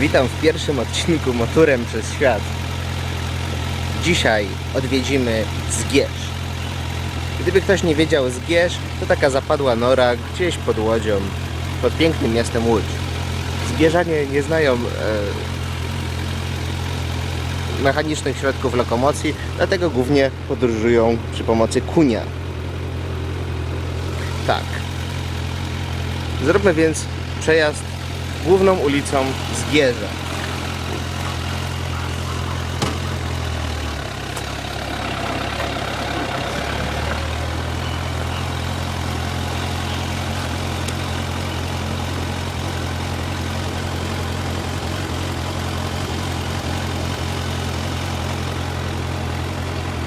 Witam w pierwszym odcinku Motorem przez Świat. Dzisiaj odwiedzimy Zgierz. Gdyby ktoś nie wiedział, Zgierz to taka zapadła nora gdzieś pod Łodzią, pod pięknym miastem Łódź. Zgierzanie nie znają e, mechanicznych środków lokomocji, dlatego głównie podróżują przy pomocy kunia. Tak. Zróbmy więc przejazd główną ulicą Zgierza.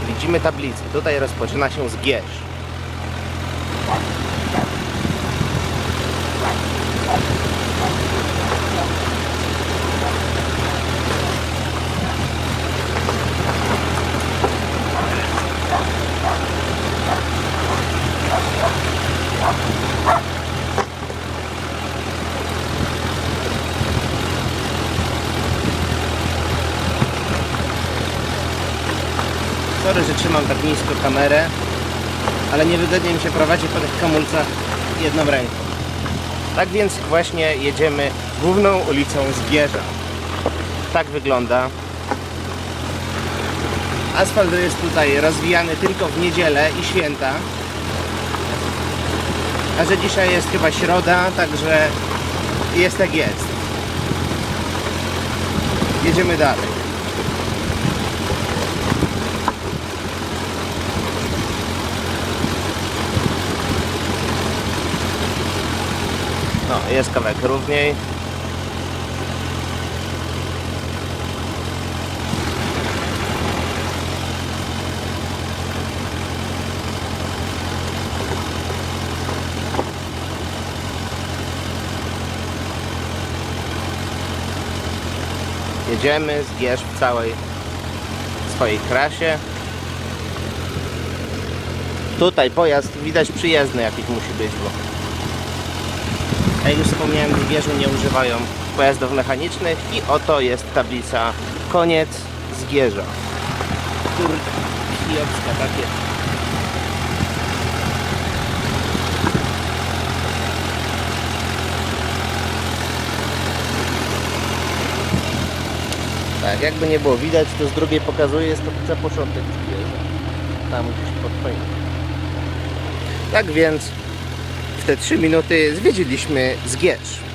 Widzimy tablicę. Tutaj rozpoczyna się Zgierz. Sorry, że trzymam tak nisko kamerę, ale niewygodnie mi się prowadzi po tych hamulcach jedną ręką. Tak więc właśnie jedziemy główną ulicą Zgierza. Tak wygląda. Asfalt jest tutaj rozwijany tylko w niedzielę i święta. A że dzisiaj jest chyba środa, także jest jak jest. Jedziemy dalej. No, jest kawałek równiej. Jedziemy zgierz w całej swojej krasie. Tutaj pojazd widać przyjezdny jakiś musi być, bo jak już wspomniałem, w Zgierzu nie używają pojazdów mechanicznych i oto jest tablica koniec Zgierza. Kurde, kijowska takie. Tak, jakby nie było widać, to z drugiej pokazuje, jest tablica początek Zgierza. Tam gdzieś pod. Tak więc te 3 minuty zwiedziliśmy Zgierz.